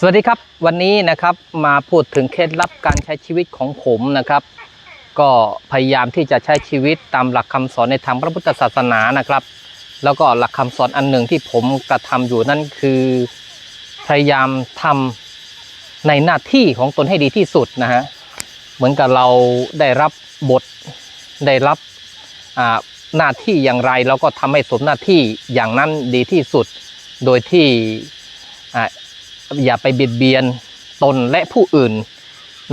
สวัสดีครับวันนี้นะครับมาพูดถึงเคล็ดลับการใช้ชีวิตของผมนะครับ ก็พยายามที่จะใช้ชีวิตตามหลักคำสอนในทางพระพุทธศาสนานะครับ แล้วก็หลักคำสอนอันหนึ่งที่ผมกระทำอยู่นั่นคือ พยายามทำในหน้าที่ของตนให้ดีที่สุดนะฮะเหมือนกับเราได้รับบทได้รับหน้าที่อย่างไรเราก็ทำให้สมหน้าที่อย่างนั้นดีที่สุด โดยที่ อย่าไปเบียดเบียนตนและผู้อื่น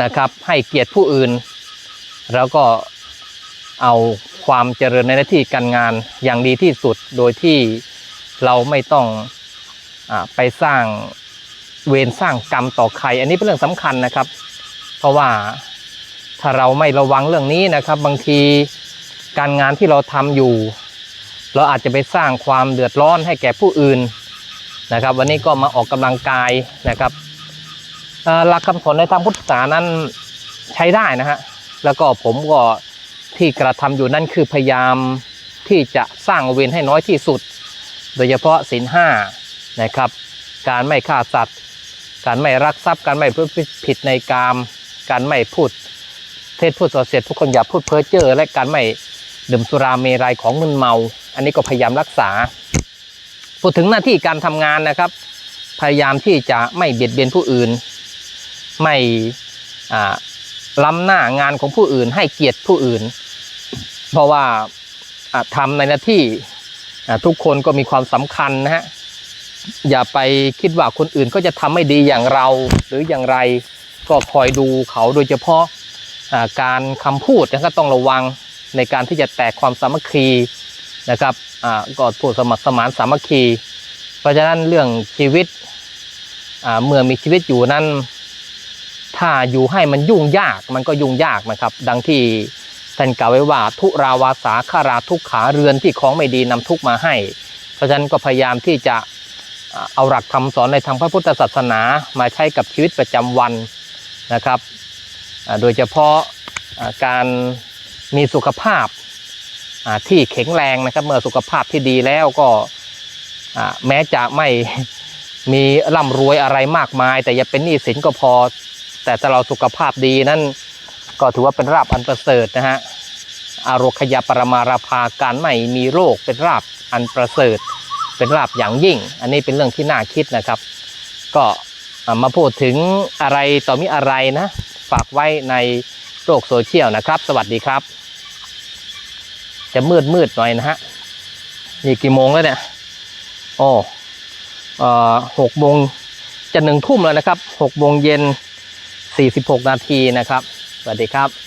นะครับ ให้เกียรติผู้อื่น แล้วก็เอาความเจริญในหน้าที่การงานอย่างดีที่สุดโดยที่เราไม่ต้องอไปสร้างเวรสร้างกรรมต่อใคร อันนี้เป็นเรื่องสำคัญนะครับ เพราะว่าถ้าเราไม่ระวังเรื่องนี้นะครับ บางทีการงานที่เราทำอยู่ เราอาจจะไปสร้างความเดือดร้อนให้แก่ผู้อื่น นะครับ วันนี้ก็มาออกกำลังกายนะครับหลักคำสอนในทางพุทธศาสนานั้นใช้ได้นะฮะแล้วก็ผมก็ที่กระทำอยู่นั่นคือพยายามที่จะสร้างเวรให้น้อยที่สุด โดยเฉพาะศีลห้านะครับ การไม่ฆ่าสัตว์ การไม่รักทรัพย์ การไม่พูดผิดในกามการไม่พูดเทศพูดส่อเสียดผู้คนอย่าพูดเพ้อเจ้อและการไม่ดื่มสุราเมรัยของมึนเมา อันนี้ก็พยายามรักษา พูดถึงหน้าที่การทำงานนะครับ พยายามที่จะไม่เบียดเบียนผู้อื่น ไม่ล้ำหน้างานของผู้อื่น ให้เกียรติผู้อื่น เพราะว่าอ่าทำในหน้าที่ทุกคนก็มีความสำคัญนะฮะอย่าไปคิดว่าคนอื่นก็จะทำไม่ดีอย่างเราหรืออย่างไรก็คอยดูเขาโดยเฉพาะการคำพูดนะก็ต้องระวังในการที่จะแตกความสามัคคี นะครับอ่าก็พูดสมัครสมานสามัคคี เพราะฉะนั้นเรื่องชีวิตอ่าเมื่อมีชีวิตอยู่นั้น ถ้าอยู่ให้มันยุ่งยากมันก็ยุ่งยากนะครับ ดังที่ท่านกล่าวไว้ว่าทุราวาสาคาราทุกขาเรือนที่ของไม่ดีนำทุกมาให้ เพราะฉะนั้นก็พยายามที่จะเอาหลักคำสอนในทางพระพุทธศาสนามาใช้กับชีวิตประจำวันนะครับ โดยเฉพาะการมีสุขภาพ ที่แข็งแรงนะครับ เมื่อสุขภาพที่ดีแล้วก็แม้จะไม่มีร่ำรวยอะไรมากมาย แต่อย่าเป็นหนี้สินก็พอ แต่ถ้าเราสุขภาพดีนั่นก็ถือว่าเป็นราบอันประเสริฐนะฮะอารคยาปรมาราภาการไม่มีโรคเป็นราบอันประเสริฐ เป็นราบอย่างยิ่ง อันนี้เป็นเรื่องที่น่าคิดนะครับ ก็มาพูดถึงอะไรต่อมีอะไรนะ ฝากไว้ในโลกโซเชียลนะครับ สวัสดีครับ จะมืดมืดหน่อยนะฮะนี่กี่โมงแล้วเนี่ยโอ้เอ่อหกโมงจะหนึ่งทุ่มแล้วนะครับหกโมงเย็นสี่สิบหกนาทีนะครับ สวัสดีครับ